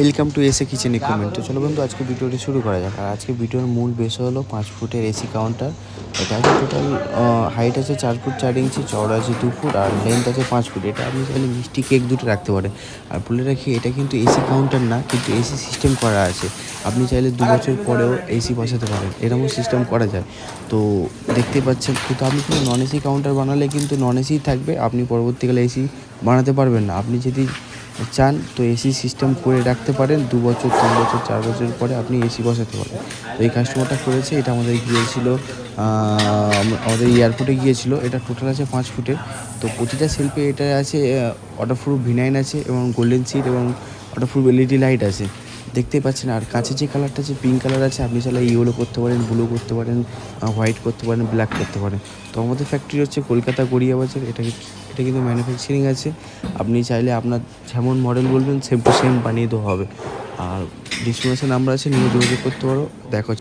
Welcome to এসে kitchen equipment তো চলো বন্ধু, আজকে ভিডিওটি শুরু করা যাক। আর আজকে ভিডিওর মূল বিষয় হলো পাঁচ ফুটের এসি কাউন্টার। এটা আছে টোটাল হাইট আছে চার ফুট চার ইঞ্চি, চওড়া আছে দু ফুট, আর লেন্থ আছে পাঁচ ফুট। এটা আপনি চাইলে মিষ্টি কেক দুটো রাখতে পারেন। আর বলে রাখি, এটা কিন্তু এসি কাউন্টার না, কিন্তু এসি সিস্টেম করা আছে। আপনি চাইলে দু বছর পরেও এসি বসাতে পারেন। এরকম সিস্টেম করা যায়। তো দেখতে পাচ্ছেন, কিন্তু আপনি কিন্তু নন এসি কাউন্টার বানালে কিন্তু নন এসি থাকবে। আপনি পরবর্তীকালে এসি বানাতে পারবেন না। আপনি যদি চান, তো এসি সিস্টেম করে রাখতে পারেন। দু বছর, তিন বছর, চার বছর পরে আপনি এসি বসাতে পারেন। তো এই কাস্টমারটা করেছে, এটা আমাদের গিয়েছিল আমাদের এয়ারপোর্টে গিয়েছিল। এটা টোটাল আছে পাঁচ ফুটের। তো প্রতিটা সেলফে এটা আছে ওয়াটারপ্রুফ ভিনাইন আছে এবং গোল্ডেন সিট এবং ওয়াটারপ্রুফ এলইডি লাইট আছে। দেখতেই পাচ্ছেন, আর কাছে যে কালারটা আছে পিঙ্ক কালার আছে, আপনি চাইলে ইয়েলো করতে পারেন ব্লু করতে পারেন হোয়াইট করতে পারেন ব্ল্যাক করতে পারেন। তো আমাদের ফ্যাক্টরি হচ্ছে কলকাতা গড়িয়া বাজার, এটা এটা কিন্তু ম্যানুফ্যাকচারিং আছে। আপনি চাইলে আপনার যেমন মডেল বলবেন সেম টু সেম বানিয়ে দেওয়া হবে। আর ডিসক্রিপশন নাম্বার আছে, নিয়ে যোগাযোগ করতে পারো। দেখো